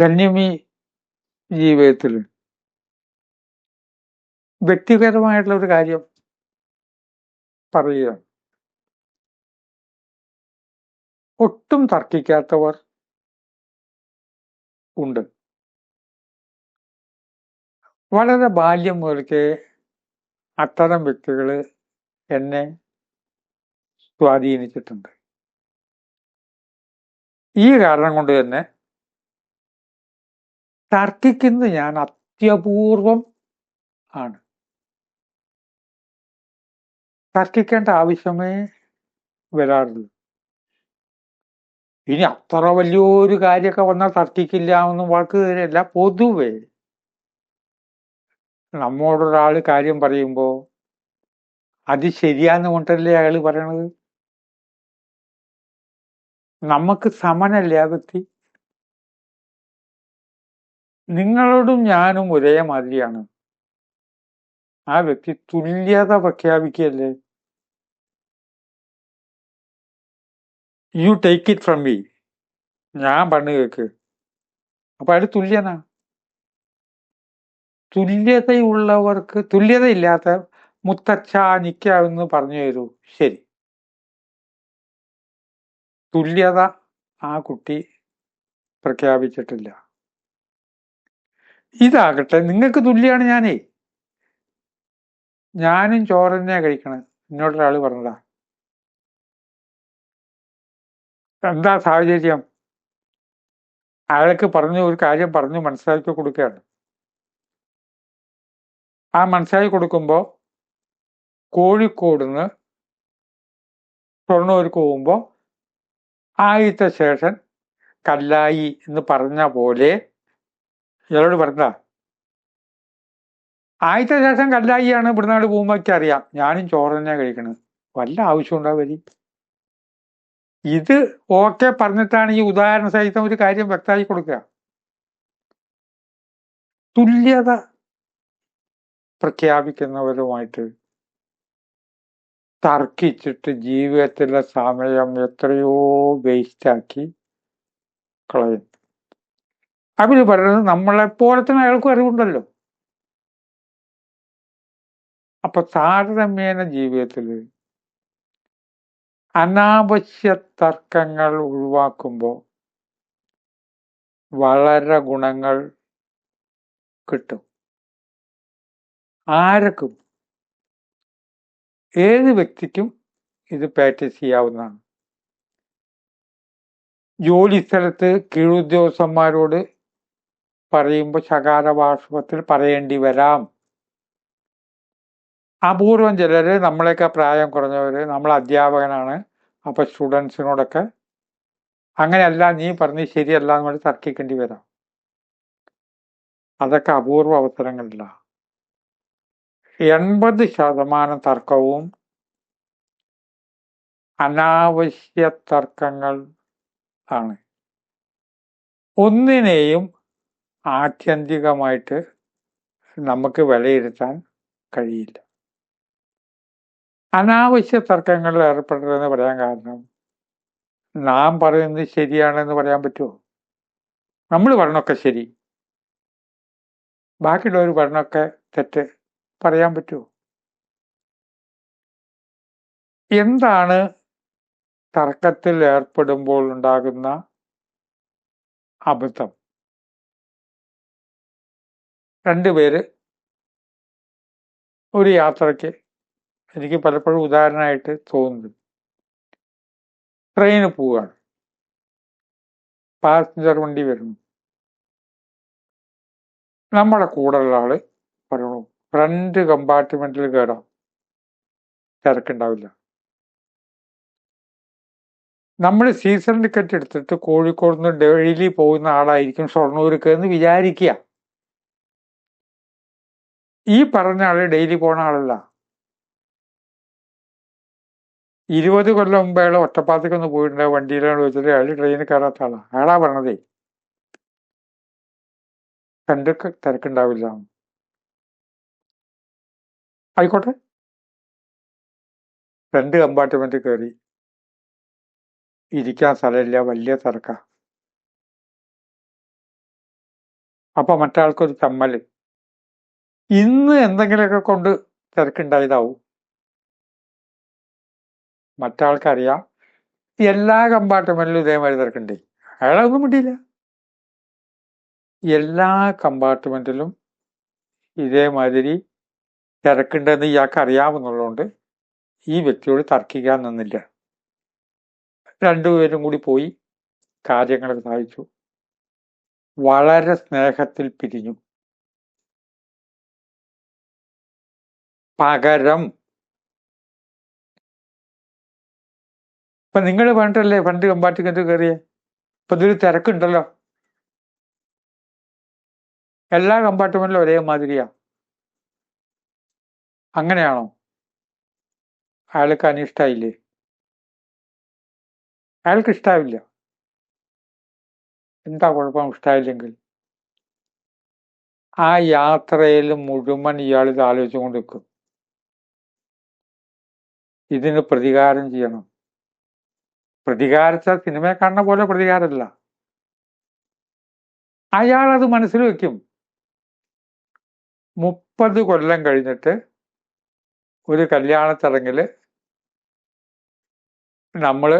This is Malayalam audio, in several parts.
ധന്യമി ജീവിതത്തിൽ വ്യക്തിപരമായിട്ടുള്ള ഒരു കാര്യം പറയുക. ഒട്ടും തർക്കിക്കാത്തവർ ഉണ്ട്. വളരെ ബാല്യം മുതൽക്കേ അത്തരം വ്യക്തികൾ എന്നെ സ്വാധീനിച്ചിട്ടുണ്ട്. ഈ കാരണം കൊണ്ട് തന്നെ തർക്കിക്കുന്ന ഞാൻ അത്യപൂർവം ആണ്. തർക്കിക്കേണ്ട ആവശ്യമേ വരാറുള്ളൂ ഇനി അത്ര വലിയൊരു കാര്യമൊക്കെ വന്നാൽ തർക്കിക്കില്ല എന്നും വാക്ക് തരല്ല പൊതുവേ നമ്മോടൊരാൾ കാര്യം പറയുമ്പോൾ അത് ശരിയാന്ന് കൊണ്ടല്ലേ അയാൾ പറയണത്? നമുക്ക് സമനല്ലേ ആ വ്യക്തി? നിങ്ങളോടും ഞാനും ഒരേ മാതിരിയാണ് ആ വ്യക്തി തുല്യത പ്രഖ്യാപിക്കുകയല്ലേ? You take it from me ഞാൻ പറഞ്ഞു കേക്ക്. അപ്പൊ അയാൾ തുല്യനാ? തുല്യതയുള്ളവർക്ക് തുല്യതയില്ലാത്ത മുത്തച്ഛ നിക്ക എന്ന് പറഞ്ഞു തരൂ. ശരി. തുല്യത ആ കുട്ടി പ്രഖ്യാപിച്ചിട്ടില്ല. ഇതാകട്ടെ നിങ്ങൾക്ക് തുല്യാണ് ഞാനേ. ഞാനും ചോറന്നെ കഴിക്കണേ. എന്നോടൊരാൾ പറഞ്ഞതാ. എന്താ സാഹചര്യം? അയാൾക്ക് പറഞ്ഞു ഒരു കാര്യം പറഞ്ഞു മനസ്സിലാക്കി കൊടുക്കുകയാണ്. ആ മനസ്സിലാക്കി കൊടുക്കുമ്പോൾ കോഴിക്കോട് നിന്ന് ഷൊർണൂർക്ക് പോകുമ്പോൾ ആദ്യത്തെ ശേഷൻ കല്ലായി എന്ന് പറഞ്ഞ പോലെ ഇയാളോട് പറഞ്ഞ ആദ്യത്തെ ശേഷം കല്ലായിയാണ് ഇവിടുന്നാട് പോകുമ്പോഴൊക്കെ അറിയാം. ഞാനും ചോറ് തന്നെ കഴിക്കണത്. വല്ല ആവശ്യം ഉണ്ടാവരി ഇത് ഓക്കെ പറഞ്ഞിട്ടാണ് ഈ ഉദാഹരണ സഹിതം ഒരു കാര്യം വ്യക്തമാക്കി കൊടുക്കുക. തുല്യത പ്രഖ്യാപിക്കുന്നവരുമായിട്ട് തർക്കിച്ചിട്ട് ജീവിതത്തിലെ സമയം എത്രയോ വേസ്റ്റാക്കി അവർ പറയുന്നത് നമ്മളെപ്പോലെ തന്നെ അയാൾക്കും അറിവുണ്ടല്ലോ. അപ്പൊ താരതമ്യേന ജീവിതത്തിൽ അനാവശ്യ തർക്കങ്ങൾ ഒഴിവാക്കുമ്പോൾ വളരെ ഗുണങ്ങൾ കിട്ടും. ആർക്കും ഏത് വ്യക്തിക്കും ഇത് പ്രാക്ടീസ് ചെയ്യാവുന്നതാണ്. ജോലി സ്ഥലത്ത് കീഴുദ്യോഗസ്ഥന്മാരോട് പറയുമ്പോൾ ശകാര ഭാഷത്തിൽ പറയേണ്ടി വരാം. അപൂർവം ചിലർ നമ്മളെയൊക്കെ പ്രായം കുറഞ്ഞവർ നമ്മൾ അധ്യാപകനാണ് അപ്പൊ സ്റ്റുഡൻസിനോടൊക്കെ അങ്ങനെയല്ല നീ പറഞ്ഞ് ശരിയല്ല എന്ന് പറഞ്ഞ് തർക്കിക്കേണ്ടി വരാം. അതൊക്കെ അപൂർവ അവസരങ്ങളിലാണ് എൺപത് ശതമാനം തർക്കവും അനാവശ്യ തർക്കങ്ങൾ ആണ്. ഒന്നിനെയും ആത്യന്തികമായിട്ട് നമുക്ക് വിലയിരുത്താൻ കഴിയില്ല. അനാവശ്യ തർക്കങ്ങളിൽ ഏർപ്പെടരുതെന്ന് പറയാൻ കാരണം നാം പറയുന്നത് ശരിയാണെന്ന് പറയാൻ പറ്റുമോ? നമ്മൾ പറഞ്ഞൊക്കെ ശരി. ബാക്കിയുള്ളവർ പറഞ്ഞൊക്കെ തെറ്റ് പറയാൻ പറ്റുമോ? എന്താണ് തർക്കത്തിൽ ഏർപ്പെടുമ്പോൾ ഉണ്ടാകുന്ന അബദ്ധം? രണ്ടുപേര് ഒരു യാത്രയ്ക്ക് എനിക്ക് പലപ്പോഴും ഉദാഹരണമായിട്ട് തോന്നുന്നത്. ട്രെയിന് പോവുകയാണ്. പാസഞ്ചർ വണ്ടി വരുന്നു. നമ്മുടെ കൂടെയുള്ള ആൾ പറയണു ഫ്രണ്ട് കമ്പാർട്ട്മെന്റിൽ കയറാം തിരക്കുണ്ടാവില്ല. നമ്മൾ സീസൺ ടിക്കറ്റ് എടുത്തിട്ട് കോഴിക്കോട് നിന്ന് ഡെയിലി പോകുന്ന ആളായിരിക്കും ഷൊർണൂർക്ക് എന്ന് വിചാരിക്കുക. ഈ പറഞ്ഞ ആൾ ഡെയിലി പോണ ആളല്ല. ഇരുപത് കൊല്ലം മുമ്പ് അയാൾ ഒറ്റപ്പാലത്തേക്ക് ഒന്ന് പോയിട്ടുണ്ട് വണ്ടിയിലാണ് വെച്ചിട്ട് അയാൾ ട്രെയിനിൽ കയറാത്ത ആളാ. അയാളാ പറഞ്ഞതേ. കണ്ട് തിരക്കുണ്ടാവില്ല. ആയിക്കോട്ടെ. രണ്ട് കമ്പാർട്ട്മെന്റ് കയറി ഇരിക്കാൻ സ്ഥലമില്ല. വലിയ തിരക്ക. അപ്പൊ മറ്റാൾക്കൊരു ചമ്മൽ. ഇന്ന് എന്തെങ്കിലുമൊക്കെ കൊണ്ട് തിരക്കുണ്ടായതാവും. മറ്റാൾക്കറിയാം. എല്ലാ കമ്പാർട്ട്മെന്റിലും ഇതേമാതിരി തിരക്കുണ്ട്. അയാളൊന്നും മിണ്ടിയില്ല. എല്ലാ കമ്പാർട്ട്മെന്റിലും ഇതേമാതിരി തിരക്കുണ്ടെന്ന് ഇയാൾക്ക് അറിയാമെന്നുള്ളതുകൊണ്ട് ഈ വ്യക്തിയോട് തർക്കിക്കാൻ നിന്നില്ല. രണ്ടുപേരും കൂടി പോയി കാര്യങ്ങളൊക്കെ സാധിച്ചു വളരെ സ്നേഹത്തിൽ പിരിഞ്ഞു. പകരം. ഇപ്പൊ നിങ്ങൾ വേണ്ടല്ലേ ഫണ്ട് കമ്പാർട്ട്മെന്റ് കയറിയ? ഇപ്പൊ ഇതൊരു തിരക്കുണ്ടല്ലോ. എല്ലാ കമ്പാർട്ട്മെന്റിലും ഒരേ മാതിരിയാ. അങ്ങനെയാണോ? അയാൾക്ക് അനിഷ്ടായില്ലേ? അയാൾക്ക് ഇഷ്ടാവില്ല. എന്താ കുഴപ്പം? ഇഷ്ടായില്ലെങ്കിൽ. ആ യാത്രയിൽ മുഴുവൻ ഇയാൾ ഇത് ആലോചിച്ചുകൊണ്ട് നിൽക്കും. ഇതിന് പ്രതികാരം ചെയ്യണം. പ്രതികാരിച്ചാൽ സിനിമയെ കാണുന്ന പോലെ പ്രതികാരമല്ല. അയാൾ അത് മനസ്സിൽ വെക്കും. മുപ്പത് കൊല്ലം കഴിഞ്ഞിട്ട് ഒരു കല്യാണ ചടങ്ങിൽ നമ്മൾ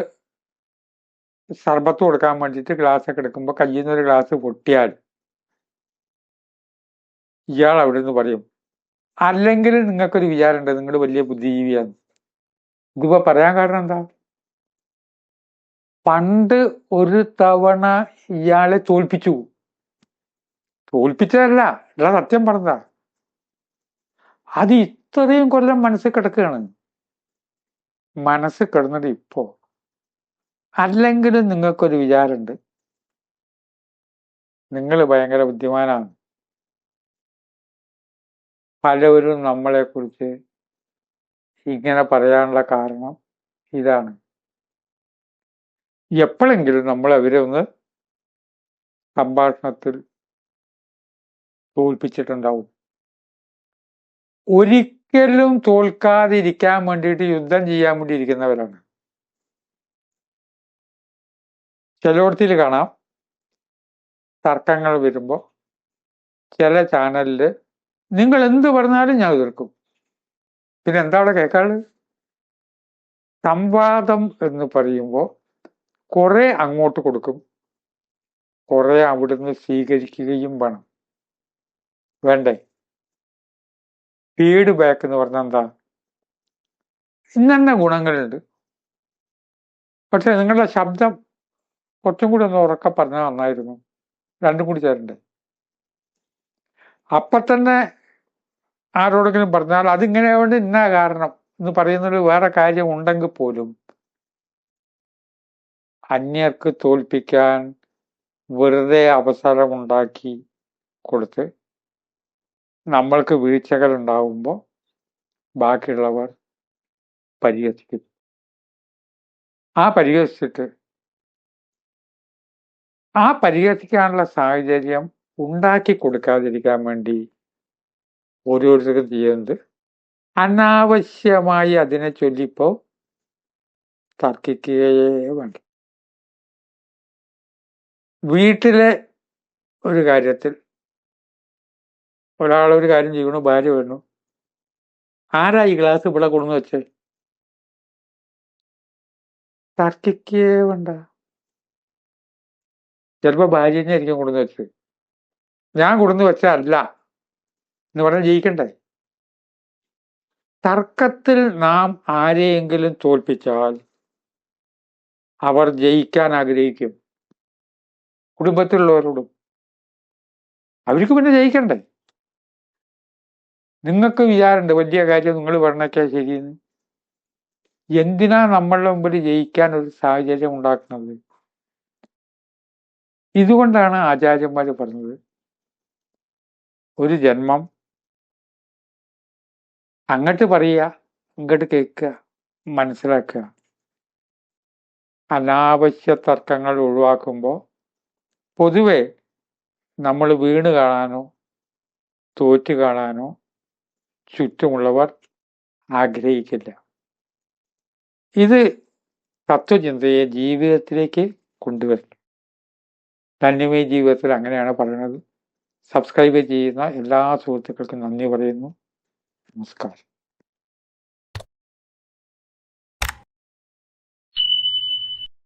സർബത്ത് കൊടുക്കാൻ വേണ്ടിയിട്ട് ഗ്ലാസ് ഒക്കെ എടുക്കുമ്പോൾ കയ്യിൽ നിന്ന് ഒരു ഗ്ലാസ് പൊട്ടിയാൽ ഇയാൾ അവിടെ നിന്ന് പറയും അല്ലെങ്കിൽ നിങ്ങൾക്കൊരു വിചാരമുണ്ട് നിങ്ങൾ വലിയ ബുദ്ധിജീവിയാണ്. ഇതിപ്പോ പറയാൻ കാരണം എന്താ? പണ്ട് ഒരു തവണ ഇയാളെ തോൽപ്പിച്ചു. തോൽപ്പിച്ചതല്ല ഇയാളെ സത്യം പറഞ്ഞതാ. അത് ഇത്രയും കൊല്ലം മനസ്സിൽ കിടക്കുകയാണ്. മനസ്സിൽ കിടന്നത് ഇപ്പോ. അല്ലെങ്കിലും നിങ്ങൾക്കൊരു വിചാരമുണ്ട്. നിങ്ങൾ ഭയങ്കര ബുദ്ധിമാനാണ്. പലവരും നമ്മളെ കുറിച്ച് ഇങ്ങനെ പറയാനുള്ള കാരണം ഇതാണ്. എപ്പോഴെങ്കിലും നമ്മൾ അവരെ ഒന്ന് സംഭാഷണത്തിൽ തോൽപ്പിച്ചിട്ടുണ്ടാവും. ഒരിക്കലും തോൽക്കാതിരിക്കാൻ വേണ്ടിയിട്ട് യുദ്ധം ചെയ്യാൻ വേണ്ടി ഇരിക്കുന്നവരാണ്. ചിലയിടത്തിൽ കാണാം തർക്കങ്ങൾ വരുമ്പോൾ ചില ചാനലിൽ നിങ്ങൾ എന്ത് പറഞ്ഞാലും ഞാൻ എതിർക്കും. പിന്നെ എന്താ അവിടെ കേൾക്കാൾ സംവാദം എന്ന് പറയുമ്പോൾ കുറെ അങ്ങോട്ട് കൊടുക്കും. കുറെ അവിടുന്ന് സ്വീകരിക്കുകയും വേണം. വേണ്ടേ? ഫീഡ്ബാക്ക് എന്ന് പറഞ്ഞാൽ എന്താ? ഇന്നെ ഗുണങ്ങളുണ്ട്. പക്ഷെ നിങ്ങളുടെ ശബ്ദം കുറച്ചും കൂടി ഒന്ന് ഉറക്കം പറഞ്ഞാൽ നന്നായിരുന്നു. രണ്ടും കൂടി ചേരണ്ടേ? അപ്പൊ തന്നെ ആരോടെങ്കിലും പറഞ്ഞാൽ അതിങ്ങനെ കൊണ്ട് ഇന്ന കാരണം എന്ന് പറയുന്നൊരു വേറെ കാര്യം ഉണ്ടെങ്കിൽ പോലും അന്യർക്ക് തോൽപ്പിക്കാൻ വെറുതെ അവസരമുണ്ടാക്കി കൊടുത്ത് നമ്മൾക്ക് വീഴ്ചകൾ ഉണ്ടാവുമ്പോൾ ബാക്കിയുള്ളവർ പരിഹസിക്കും. ആ പരിഹസിച്ചിട്ട് ആ പരിഹസിക്കാനുള്ള സാഹചര്യം ഉണ്ടാക്കി കൊടുക്കാതിരിക്കാൻ വേണ്ടി ഓരോരുത്തർക്കും ചെയ്യുന്നത്. അനാവശ്യമായി അതിനെ ചൊല്ലിപ്പോ തർക്കിക്കുകയേ വേണ്ട. വീട്ടിലെ ഒരു കാര്യത്തിൽ ഒരാളൊരു ഒരു കാര്യം ചെയ്യണു ഭാര്യ വേണു ആരാ ഈ ഗ്ലാസ് ഇവിടെ കൊണ്ടു വെച്ചേ? തർക്കിക്കേ വേണ്ട. ചിലപ്പോ ഭാര്യനെ ആയിരിക്കും കൊണ്ടുവന്ന് വെച്ചത് ഞാൻ കൊണ്ടുവന്ന് വെച്ചതല്ല. എന്ന് പറഞ്ഞാൽ ജയിക്കണ്ടേ? തർക്കത്തിൽ നാം ആരെയെങ്കിലും തോൽപ്പിച്ചാൽ അവർ ജയിക്കാൻ ആഗ്രഹിക്കും. കുടുംബത്തിലുള്ളവരോടും. അവർക്ക് പിന്നെ ജയിക്കണ്ടേ? നിങ്ങൾക്ക് വിചാരമുണ്ട് വലിയ കാര്യം നിങ്ങൾ പറഞ്ഞൊക്കെ ശരിയെന്ന്. എന്തിനാ നമ്മളുടെ മുമ്പിൽ ജയിക്കാൻ ഒരു സാഹചര്യം ഉണ്ടാക്കുന്നത്? ഇതുകൊണ്ടാണ് ആചാര്യന്മാർ പറഞ്ഞത് ഒരു ജന്മം അങ്ങോട്ട് പറയുക ഇങ്ങോട്ട് കേൾക്കുക മനസ്സിലാക്കുക. അനാവശ്യ തർക്കങ്ങൾ ഒഴിവാക്കുമ്പോൾ പൊതുവെ നമ്മൾ വീണ് കാണാനോ തോറ്റ് കാണാനോ ചുറ്റുമുള്ളവർ ആഗ്രഹിക്കില്ല. ഇത് തത്വചിന്തയെ ജീവിതത്തിലേക്ക് കൊണ്ടുവരണം ധന്യമയ ജീവിതത്തിൽ അങ്ങനെയാണ് പറയുന്നത്. സബ്സ്ക്രൈബ് ചെയ്യുന്ന എല്ലാ സുഹൃത്തുക്കൾക്കും നന്ദി പറയുന്നു. buscar